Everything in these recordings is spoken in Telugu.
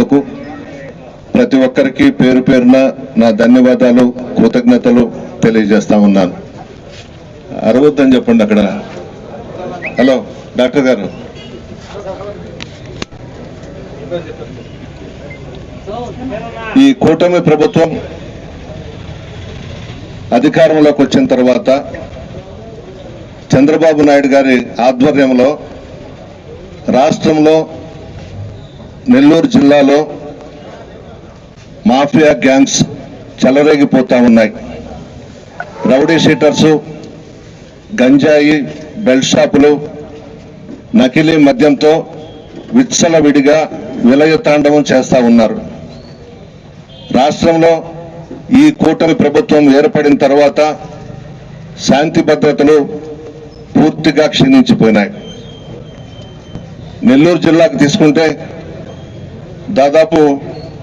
ఇచ్చినందుకు ప్రతి ఒక్కరికి పేరు పేరున నా ధన్యవాదాలు కృతజ్ఞతలు తెలియజేస్తా ఉన్నాను. అరవద్దని చెప్పండి అక్కడ. హలో డాక్టర్ గారు. ఈ కూటమి ప్రభుత్వం అధికారంలోకి వచ్చిన తర్వాత చంద్రబాబు నాయుడు గారి ఆధ్వర్యంలో రాష్ట్రంలో నెల్లూరు జిల్లాలో మాఫియా గ్యాంగ్స్ చెలరేగిపోతా ఉన్నాయి. రౌడీ షీటర్సు గంజాయి బెల్ట్ షాపులు నకిలీ మద్యంతో విచ్చలవిడిగా విలయతాండవం చేస్తా ఉన్నారు. రాష్ట్రంలో ఈ కూటమి ప్రభుత్వం ఏర్పడిన తర్వాత శాంతి భద్రతలు పూర్తిగా క్షీణించిపోయినాయి. నెల్లూరు జిల్లాకు తీసుకుంటే దాదాపు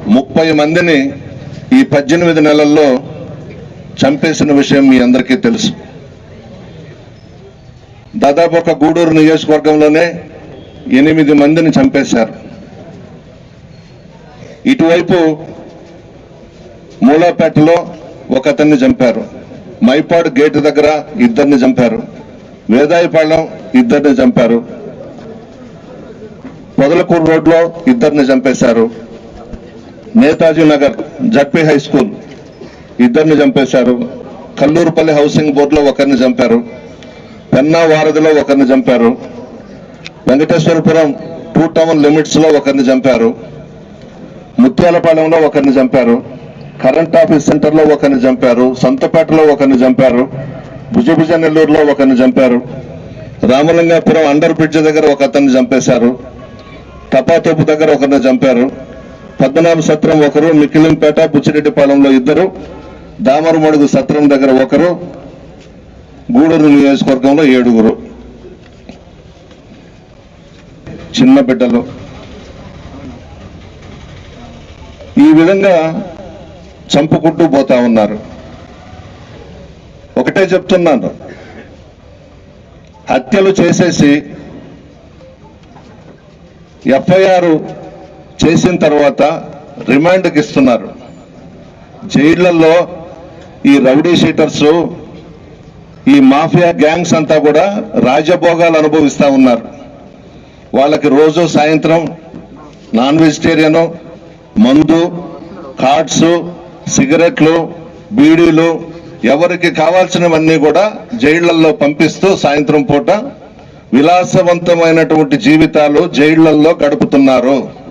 ముప్పై మందిని ఈ పద్దెనిమిది నెలల్లో చంపేసిన విషయం మీ అందరికీ తెలుసు. దాదాపు ఒక గూడూరు నియోజకవర్గంలోనే ఎనిమిది మందిని చంపేశారు. ఇటువైపు మూలాపేటలో ఒక అతన్ని చంపారు. మైపాడు గేటు దగ్గర ఇద్దరిని చంపారు. వేదాయపాళెం ఇద్దరిని చంపారు. మొదలకూరు రోడ్లో ఇద్దరిని చంపేశారు. Netaji Nagar ZP high school ఇద్దరిని చంపేశారు. కల్లూరుపల్లి హౌసింగ్ బోర్డులో ఒకరిని చంపారు. పెన్నా వారధిలో ఒకరిని చంపారు. వెంకటేశ్వరపురం టూ టౌన్ లిమిట్స్లో ఒకరిని చంపారు. ముత్యాలపాలెంలో ఒకరిని చంపారు. కరెంట్ ఆఫీస్ సెంటర్లో ఒకరిని చంపారు. సంతపేటలో ఒకరిని చంపారు. భుజభుజ నెల్లూరులో ఒకరిని చంపారు. రామలింగాపురం అండర్ బ్రిడ్జ్ దగ్గర ఒక అతన్ని చంపేశారు. తపాతోపు దగ్గర ఒకరిని చంపారు. పద్మనాభ సత్రం ఒకరు మిక్కిలింపేట బుచ్చిరెడ్డిపాలెంలో ఇద్దరు దామరమడుగు సత్రం దగ్గర ఒకరు గూడూరు నియోజకవర్గంలో ఏడుగురు. చిన్న బిడ్డలు. ఈ విధంగా చంపుకుంటూ పోతా ఉన్నారు. ఒకటే చెప్తున్నాను. హత్యలు చేసేసి ఎఫ్ఐఆర్ చేసిన తర్వాత రిమాండ్కి ఇస్తున్నారు. జైళ్ళలో ఈ రౌడీ షీటర్స్ ఈ మాఫియా గ్యాంగ్స్ అంతా కూడా రాజభోగాలు అనుభవిస్తూ ఉన్నారు. వాళ్ళకి రోజు సాయంత్రం నాన్ వెజిటేరియను మందు కార్డ్స్ సిగరెట్లు బీడీలు ఎవరికి కావాల్సినవన్నీ కూడా జైళ్ళలో పంపిస్తూ సాయంత్రం పూట విలాసవంతమైనటువంటి జీవితాలు జైళ్ళలో గడుపుతున్నారు.